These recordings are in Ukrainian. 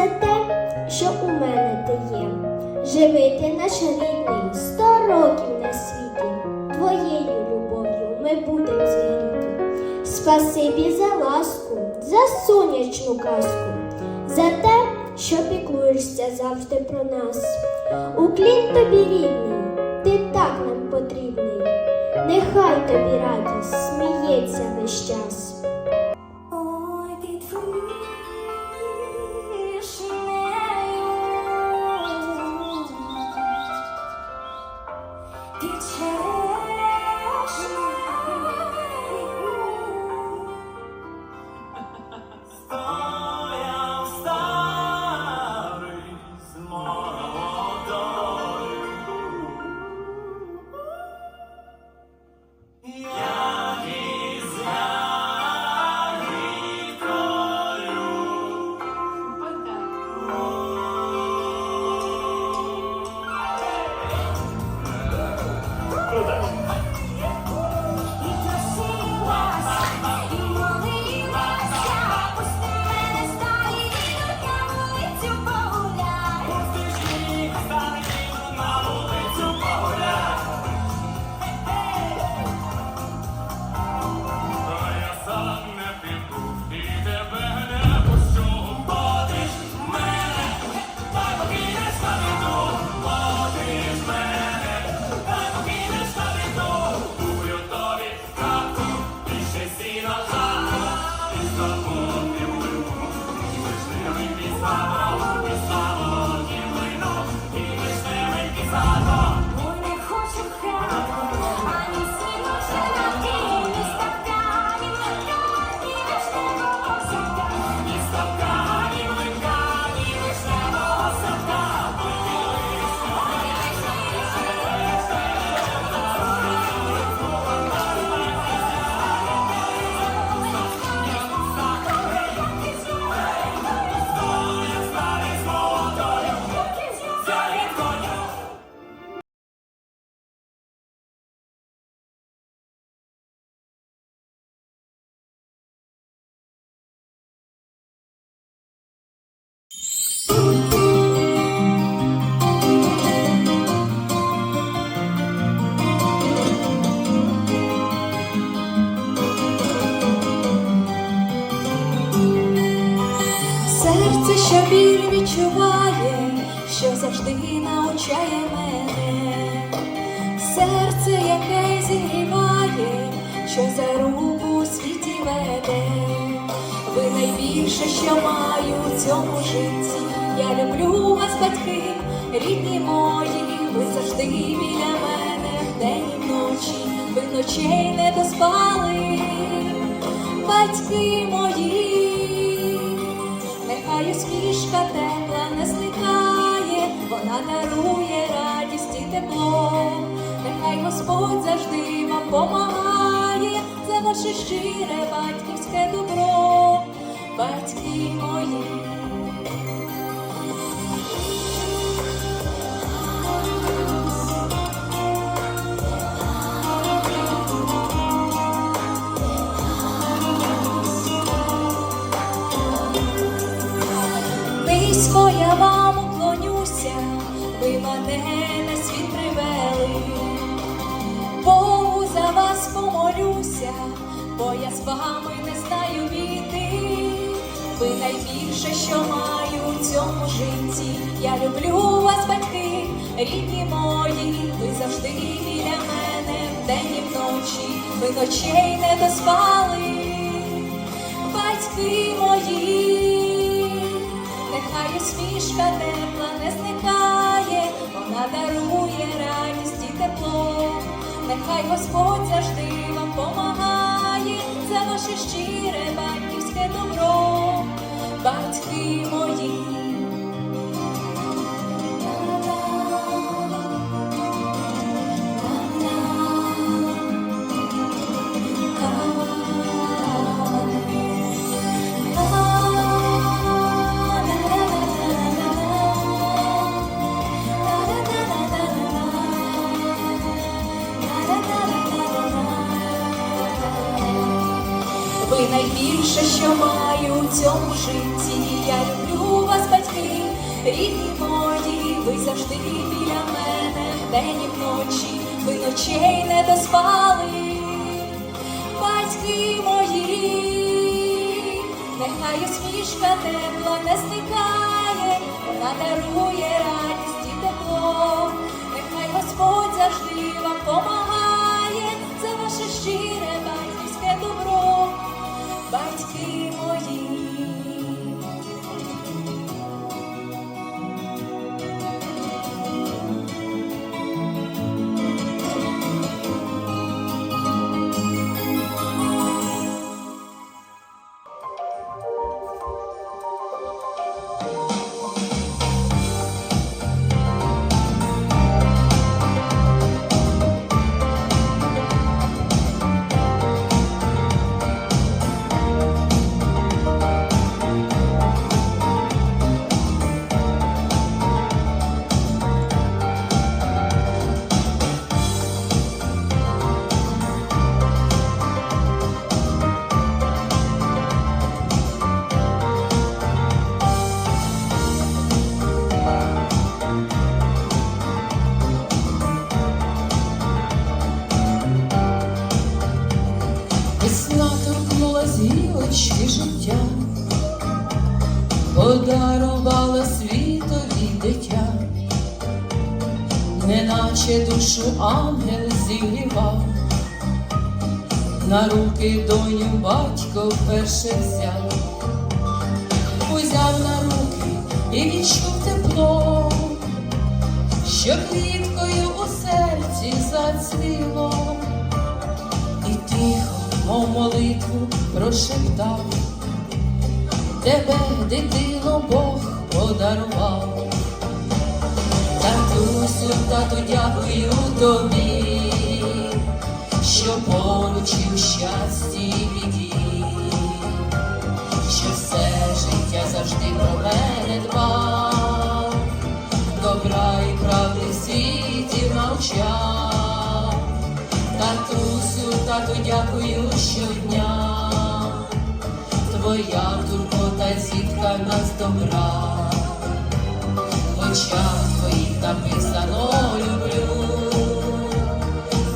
за те, що у мене ти є. Живи ти наш рідний, сто років на світі. Твоєю любов'ю ми будемо зігріти. Спасибі за ласку, за сонячну казку, за те, що піклуєшся завжди про нас. Уклін тобі рідний, ти так нам потрібний. Нехай тобі радість сміється весь час. Що біль відчуває, що завжди научає мене, серце, яке зігріває, що за руку у світі веде. Ви найбільше, що маю в цьому житті. Я люблю вас, батьки, рідні мої, ви завжди біля мене вдень і вночі, ви ночей не доспали, батьки мої. Нехай смішка тепла не зникає, вона дарує радість і тепло. Нехай Господь завжди вам помагає, це ваше щире батьківське ви ночей не доспали, батьки мої. Нехай усмішка тепла не зникає, вона дарує радість і тепло. Нехай Господь завжди вам помагає, це ваше щире батьківське добро, батьки мої. В цьому житті. Я люблю вас, батьки, рідні мої, ви завжди біля мене, вдень і вночі, ви ночей не доспали. Батьки мої, нехай усмішка тепла не зникає, вона дарує радість і тепло, нехай Господь завжди вам помагає, за ваше щире батьківське добро, батьки мої. Неначе душу ангел зігрівав, на руки доню батько вперше взяв, узяв на руки і відчув тепло, що квіткою у серці зацвіло. І тихо, мов молитву, прошептав, тебе, дитино, Бог подарував. Тату, дякую тобі, що поруч в щасті біді, що все життя завжди про мене дбав, добра і правди в світі мовчав. Татусю, тату, дякую щодня. Твоя турбота зітка нас добра. В твоїх написано люблю.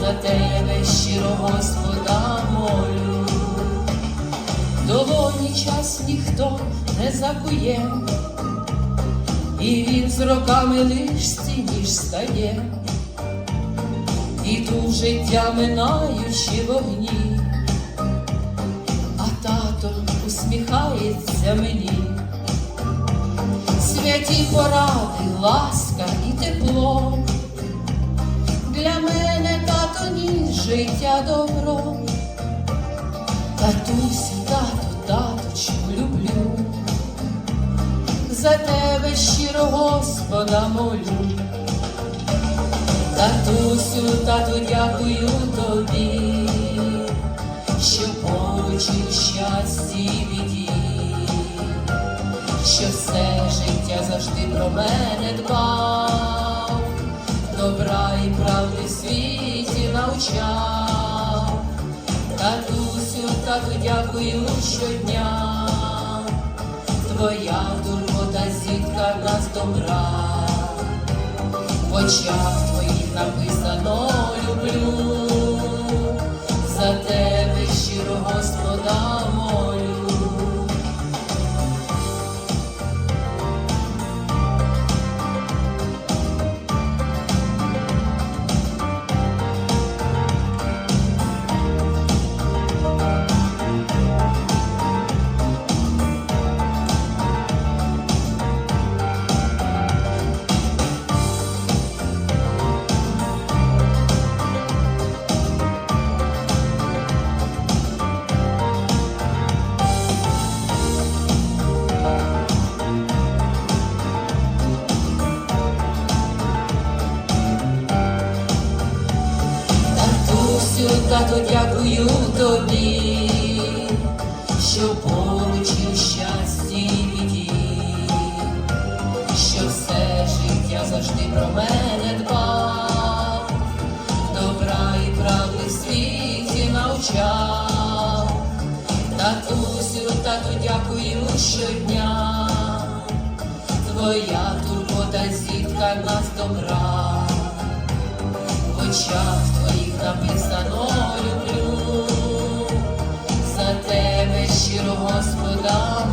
За тебе щиро Господа молю. Долоні час ніхто не закує, і він з роками лиш стініш стає і тут життя минаючи вогні, а тато усміхається мені, святі поради, ласка і тепло. Для мене тато ніс життя добро, татусю, тату, таточку люблю, за тебе щиро Господа молю. Татусю, тату, дякую тобі, що поруч і в щасті біді, що все життя завжди про мене дбав, добра і правди світі навчав. Татусю, тату, дякую щодня, твоя турбота зітка нас добра. В очах твоїх написано Татусю, тату, дякую тобі, що поруч в щасті і що все життя завжди про мене дбав, добра і правди в світі навчав. Татусю, дякую щодня. Твоя турбота зітка нас добра. Очах твоїх написано люблю. За тебе щиро Господа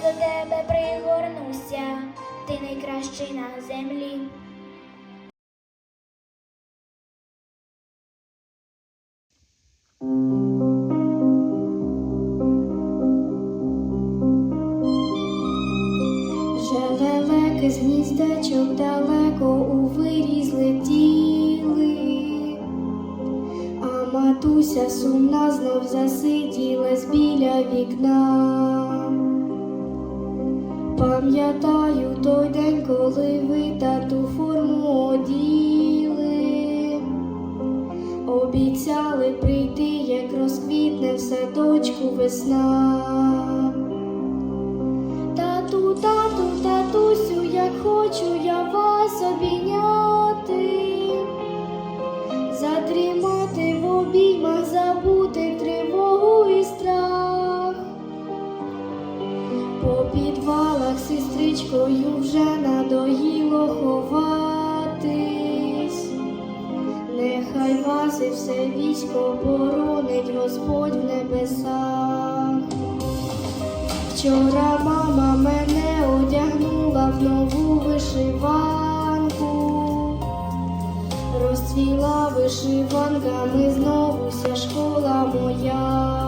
до тебе пригорнуся, ти найкращий на землі. Вже далеке з гніздечок далеко у вирі злетіли, а матуся сумна знов засиділась біля вікна. Пам'ятаю той день, коли ви тату форму оділи, обіцяли прийти, як розквітне в садочку весна. Тату, тату, татусю, як хочу я вас обійняти, задрімати в обіймах, забути тривогу і страх. По підвалах сестричкою вже надоїло ховатись. Нехай вас і все військо боронить Господь в небесах. Вчора мама мене одягнула в нову вишиванку, розцвіла вишиванками знову вся школа моя.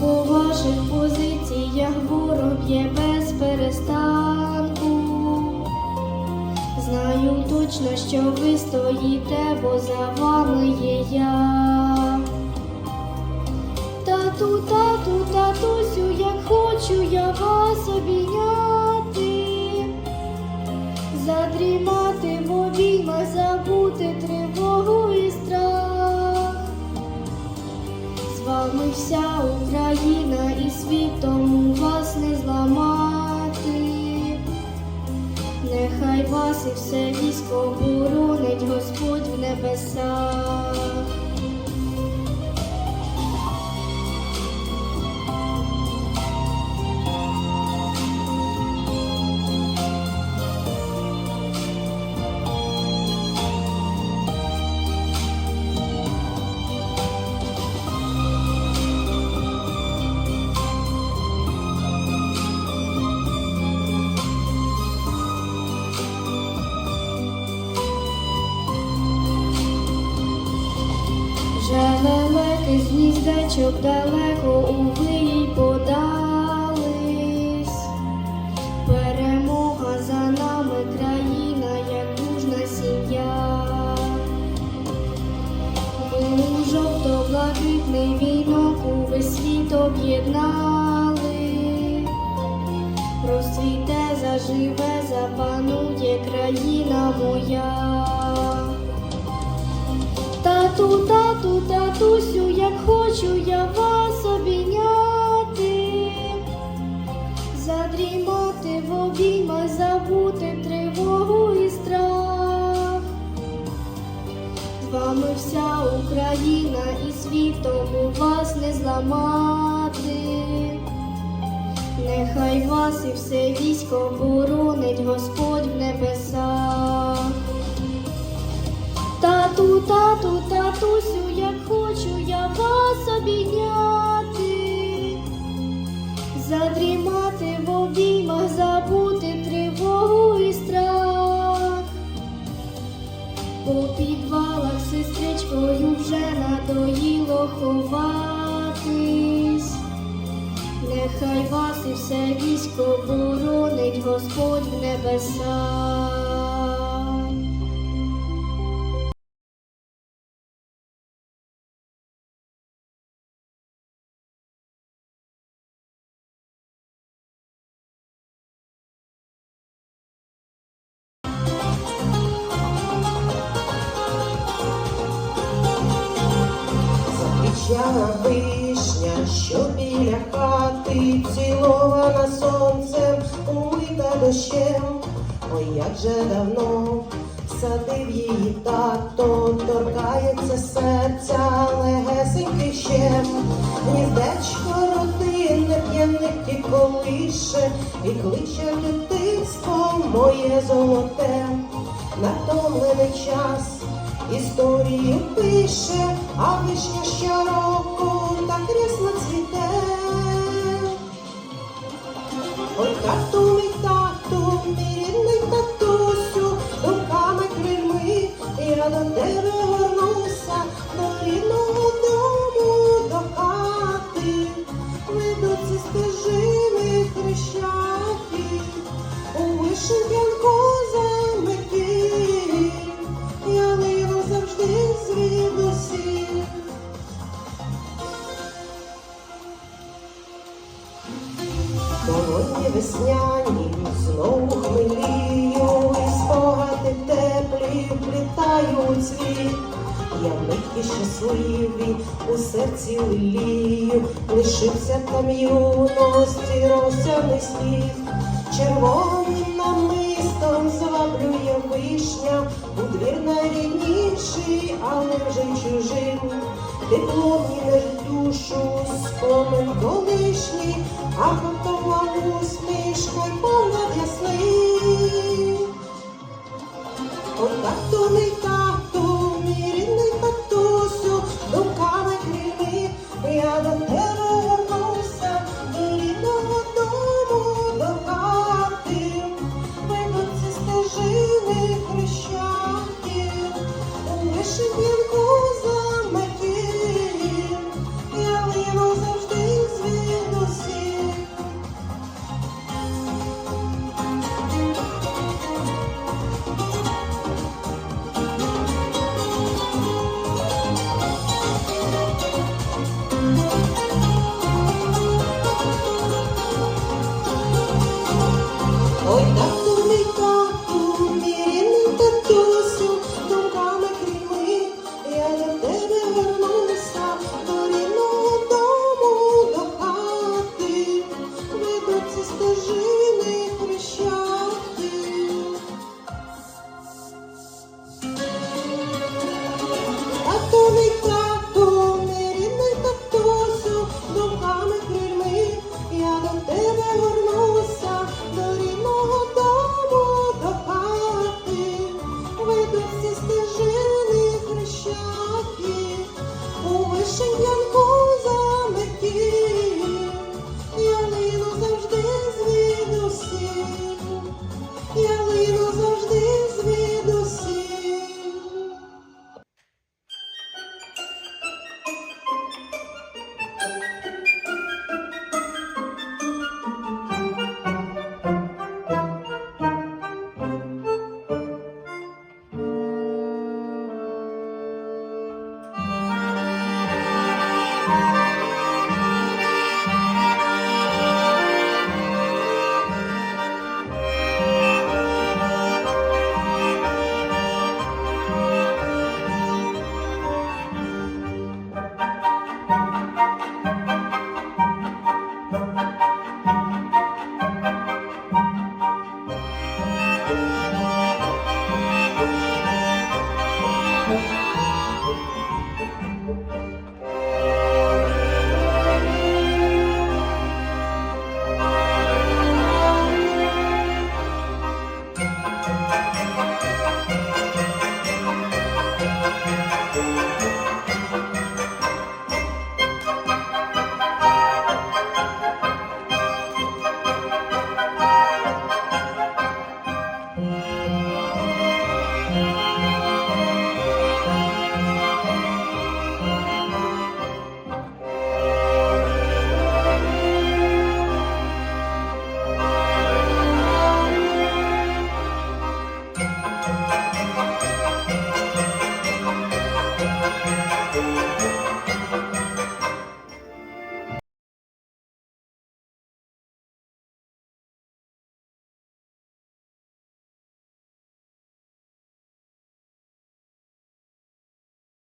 По ваших позиціях ворог б'є без перестанку. Знаю точно, що ви стоїте, бо за вами є я. Тату, тату, татусю, як хочу я вас обійняти, задрімати в обіймах, забути тривогу і страх. З вами вся Україна і світом вас не зламати. Нехай вас і все військо боронить Господь в небесах. З далеко у вирій подались. Перемога за нами, країна, як мужна сім'я. Ми у жовто-блакитний вінок увесь світ об'єднали. Розцвіте, заживе, запанує країна моя. Тату, тату, татусю, як хочу я вас обійняти, задрімати в обіймах, забути тривогу і страх. З вами вся Україна і світом у вас не зламати. Нехай вас і все військо боронить Господь в небесах. Тату, тату, татусю, як вас обійняти, задрімати в обіймах, забути тривогу і страх. По підвалах сестричкою вже надоїло ховатись. Нехай вас і все військо боронить Господь в небесах. Вишня, що біля хати, цілована сонцем, умита дощем. Ой, як же давно садив її тато, торкається серця легесенький щем. Гніздечко родинне, п'яник колише, і кличе дитинство моє золоте, натомлений час історію пише, а вишня щороку так рясно цвіте. Ой, тату, Я миті щасливі у серці лілію, лишився там юності росяний слід, червоним намистом зваблює вишня, у двір найрідніший, але вже й чужим. Тепло мінеш душу, спомин колишній, а готова усмішка й понад ясний.